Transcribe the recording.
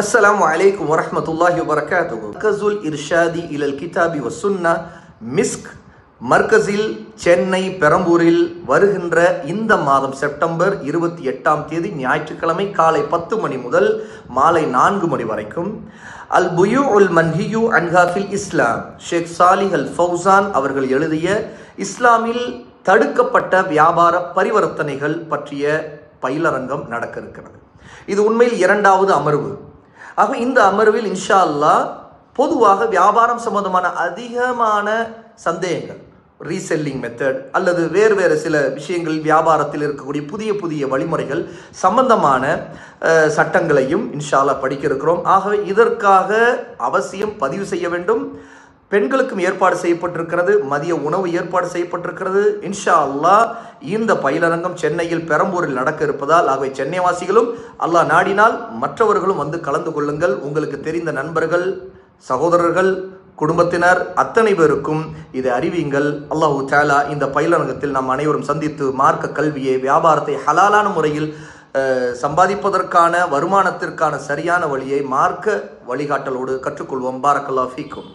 அஸ்ஸலாமு அலைக்கும் வரஹ்மத்துல்லாஹி வபரகாத்துஹு மர்கஸுல் இர்ஷாதி இலல் கிதாபி வசுன்னா மிஸ்க் மர்கஸில் சென்னை பெரம்பூரில் வருகின்ற இந்த மாதம் செப்டம்பர் இருபத்தி எட்டாம் தேதி ஞாயிற்றுக்கிழமை காலை பத்து மணி முதல் மாலை நான்கு மணி வரைக்கும். அல் புயூ உல் மன்ஹியூ அன்ஹாஃபில் இஸ்லாம். ஷேக் சாலிஹ் அல் ஃபௌசான் அவர்கள் எழுதிய இஸ்லாமில் தடுக்கப்பட்ட வியாபார பரிவர்த்தனைகள் பற்றிய பயிலரங்கம் நடக்க இருக்கிறது இது உண்மையில் இரண்டாவது அமர்வு. ஆக இந்த அமர்வில் இன்ஷா அல்லா பொதுவாக வியாபாரம் சம்பந்தமான அதிகமான சந்தேகங்கள் ரீசெல்லிங் மெத்தட் அல்லது வேறு வேறு சில விஷயங்கள் வியாபாரத்தில் இருக்கக்கூடிய புதிய புதிய வழிமுறைகள் சம்பந்தமான சட்டங்களையும் இன்ஷால்லா படிக்க இருக்கிறோம். ஆகவே இதற்காக அவசியம் பதிவு செய்ய வேண்டும். பெண்களுக்கும் ஏற்பாடு செய்யப்பட்டிருக்கிறது. மதிய உணவு ஏற்பாடு செய்யப்பட்டிருக்கிறது. இன்ஷா அல்லாஹ் இந்த பயிலரங்கம் சென்னையில் பெரம்பூரில் நடக்க இருப்பதால் ஆகவே சென்னை வாசிகளும் அல்லாஹ் நாடினால் மற்றவர்களும் வந்து கலந்து கொள்ளுங்கள். உங்களுக்கு தெரிந்த நண்பர்கள் சகோதரர்கள் குடும்பத்தினர் அத்தனை பேருக்கும் இதை அறிவியுங்கள். அல்லாஹு தாலா இந்த பயிலரங்கத்தில் நாம் அனைவரும் சந்தித்து மார்க்க கல்வியை வியாபாரத்தை ஹலாலான முறையில் சம்பாதிப்பதற்கான வருமானத்திற்கான சரியான வழியை மார்க்க வழிகாட்டலோடு கற்றுக்கொள்வோம். பாரக்கல்லா ஃபீக்கும்.